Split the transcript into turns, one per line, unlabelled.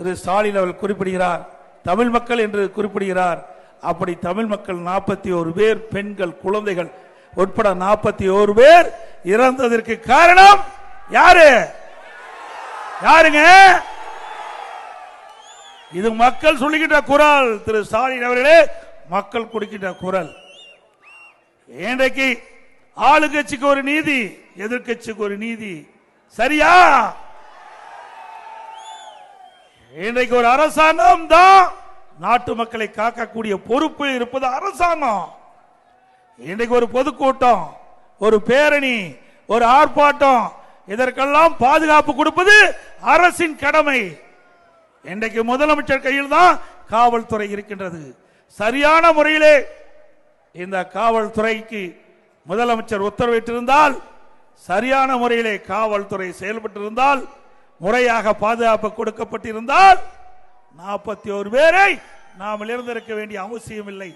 திரு ஸ்டாலின் அவர்கள் குறிப்பிடுகிறார். தமிழ் மக்கள் என்று குறிப்பிடுகிறார். அப்படி தமிழ் மக்கள் நாற்பத்தி ஒரு பேர் பெண்கள் குழந்தைகள் உட்பட நாற்பத்தி ஒரு பேர் இறந்ததற்கு காரணம் யாரு? யாருங்க? இது மக்கள் சொல்லுகின்ற குரல் திரு ஸ்டாலின் அவர்களே மக்கள் கொடுக்கின்ற குரல். இன்றைக்கு ஆளுங்கட்சிக்கு ஒரு நீதி எதிர்க்கட்சிக்கு ஒரு நீதி. சரியா? இன்றைக்கு ஒரு அரசாங்கம் தான் நாட்டு மக்களை காக்கக்கூடிய பொறுப்பு இருப்பது அரசாங்கம். இன்றைக்கு ஒரு பொதுக்கூட்டம் ஒரு பேரணி ஒரு ஆர்ப்பாட்டம் இதற்கெல்லாம் பாதுகாப்பு கொடுப்பது அரசின் கடமை. இன்றைக்கு முதலமைச்சர் கையில் தான் காவல்துறை இருக்கின்றது. சரியான முறையிலே இந்த காவல்துறைக்கு முதலமைச்சர் உத்தரவிட்டிருந்தால் சரியான முறையிலே காவல்துறை செயல்பட்டிருந்தால் முறையாக பாதுகாப்பு கொடுக்கப்பட்டிருந்தால் நாற்பத்தி ஒரு பேரை நாம் இழந்திருக்க வேண்டிய அவசியம் இல்லை